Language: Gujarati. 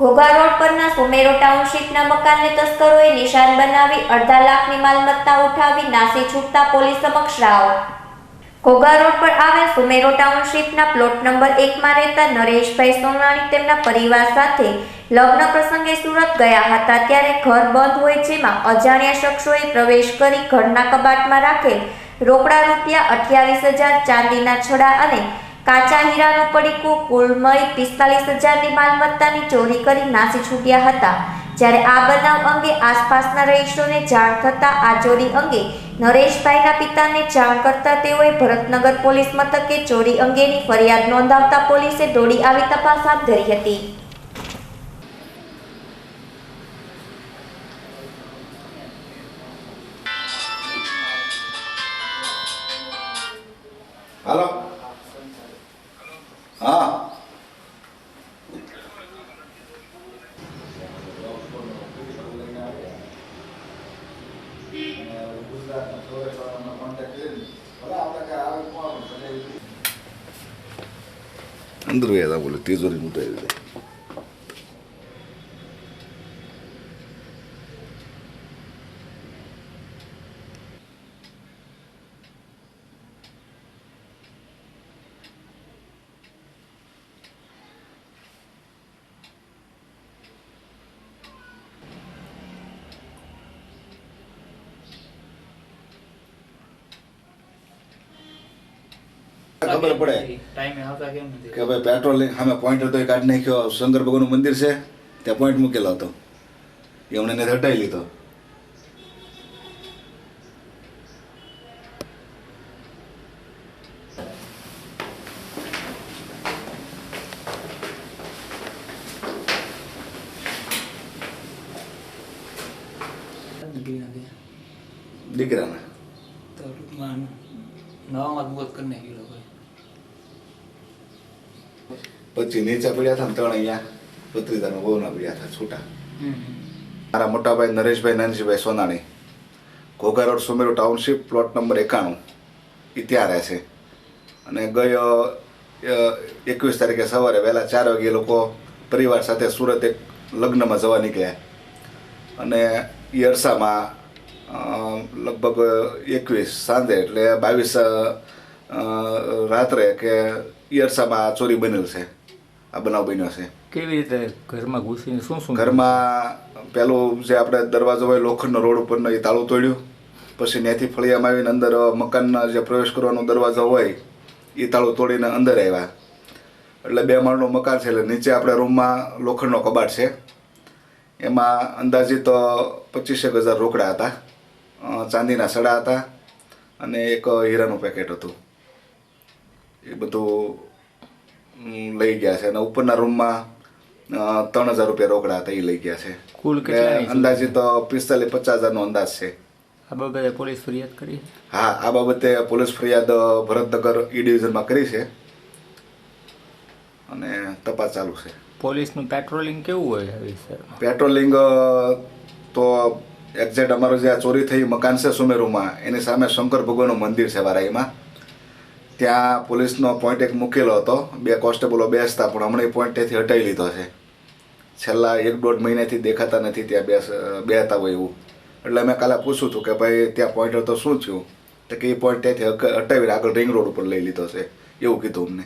ઘોઘા રોડ પરના સુમેરો ટાઉનશીપના મકાનને તસ્કરોએ નિશાન બનાવી અડધા લાખની માલમત્તા ઉઠાવી નાસી છૂટતા પોલીસ સમક્ષ રાવ. ઘોઘા રોડ પર આવેલ સુમેરો ટાઉનશીપના પ્લોટ નંબર એકમાં રહેતા નરેશભાઈ સોનાણી તેમના પરિવાર સાથે લગ્ન પ્રસંગે સુરત ગયા હતા ત્યારે ઘર બંધ હોય જેમાં અજાણ્યા શખ્સોએ પ્રવેશ કરી ઘરના કબાટમાં રાખેલ રોકડા રૂપિયા અઠ્યાવીસ હજાર ચાંદીના છડા અને કાચા હીરાનું પડીકું કુલમય પિસ્તાલીસ હજારની માલમત્તાની ચોરી કરી નાસી છૂટ્યા હતા. જ્યારે આ બનાવ અંગે આસપાસના રહીશોને જાણ થતાં આ ચોરી અંગે નરેશભાઈના પિતાને જાણ કરતા તેઓએ ભરતનગર પોલીસ મથકે ચોરી અંગેની ફરિયાદ નોંધાવતા પોલીસે દોડી આવી તપાસ હાથ ધરી હતી. હાલો હા અંદર ગયા હતા બોલે તિજોરી મૂટાવી દે ખબર પડે. કે ભાઈ પેટ્રોલ સામે પોઈન્ટ હતો એ કાઢી નાખ્યો. શંકર ભગવાનનું મંદિર છે ત્યાં પોઈન્ટ મૂકેલો હતો. એ હમણાં એને હટાવી લીધો. દીકરાના. તો નવામાં જ મોત કરી નાખી લોકોએ પછી નીચે પડ્યા હતા ને ત્રણ અહીંયા ભત્રીજાના વહુના પડ્યા હતા છૂટા. મારા મોટાભાઈ Nareshbhai Nanjibhai Sonani Ghogha road Sumero township plot number એકાણું. એ ત્યાં રહે છે. અને ગયો એકવીસ તારીખે સવારે વહેલા ચાર વાગે લોકો પરિવાર સાથે સુરત એક લગ્નમાં જવા નીકળ્યા. અને એ અરસામાં લગભગ એકવીસ સાંજે એટલે બાવીસ રાત્રે કે આ ચોરી બનેલ છે. આ બનાવ બન્યો છે. કેવી રીતે ઘરમાં ઘૂસીને શું શું ઘરમાં પેલું જે આપણે દરવાજો હોય લોખંડનો રોડ ઉપરનો એ તાળું તોડ્યું. પછી ત્યાંથી ફળિયામાં આવીને અંદર મકાનના જે પ્રવેશ કરવાનો દરવાજો હોય એ તાળું તોડીને અંદર આવ્યા. એટલે બે માળનું મકાન છે એટલે નીચે આપણે રૂમમાં લોખંડનો કબાટ છે. એમાં અંદાજિત પચીસેક હજાર રોકડા હતા. ચાંદીના સડા હતા અને એક હીરાનું પેકેટ હતું. એ બધું લઈ ગયા છે. અને ઉપરના રૂમમાં ત્રણ હજાર રૂપિયા રોકડા હતા એ લઈ ગયા છે. કુલ એટલે અંદાજે તો પિસ્તાલીસ પચાસ હજારનો અંદાજ છે. આ બાબતે પોલીસ ફરિયાદ કરી? હા આ બાબતે પોલીસ ફરિયાદ ભરતનગર ઈ ડિવિઝનમાં કરી છે. અને તપાસ ચાલુ છે. પોલીસનું પેટ્રોલિંગ કેવું હોય વિસ્તારમાં? પેટ્રોલિંગ તો એક્ઝેક્ટ અમારું જે આ ચોરી થઈ મકાન છે સુમેરુમાં એની સામે શંકર ભગવાનનું મંદિર છે વારાઈમાં ત્યાં પોલીસનો પોઈન્ટ એક મૂકેલો હતો. બે કોન્સ્ટેબલો બેસતા, પણ હમણાં એ પોઈન્ટ ત્યાંથી હટાવી લીધો છે. છેલ્લા એક દોઢ મહિનાથી દેખાતા નથી ત્યાં બેસ, બેહતા હોય એવું. એટલે મેં કાલે પૂછ્યું હતું કે ભાઈ, ત્યાં પોઈન્ટ હતો, શું થયું? તો કે એ પોઈન્ટ ત્યાંથી હટાવીને આગળ રિંગ રોડ ઉપર લઈ લીધો છે. એવું કીધું અમને.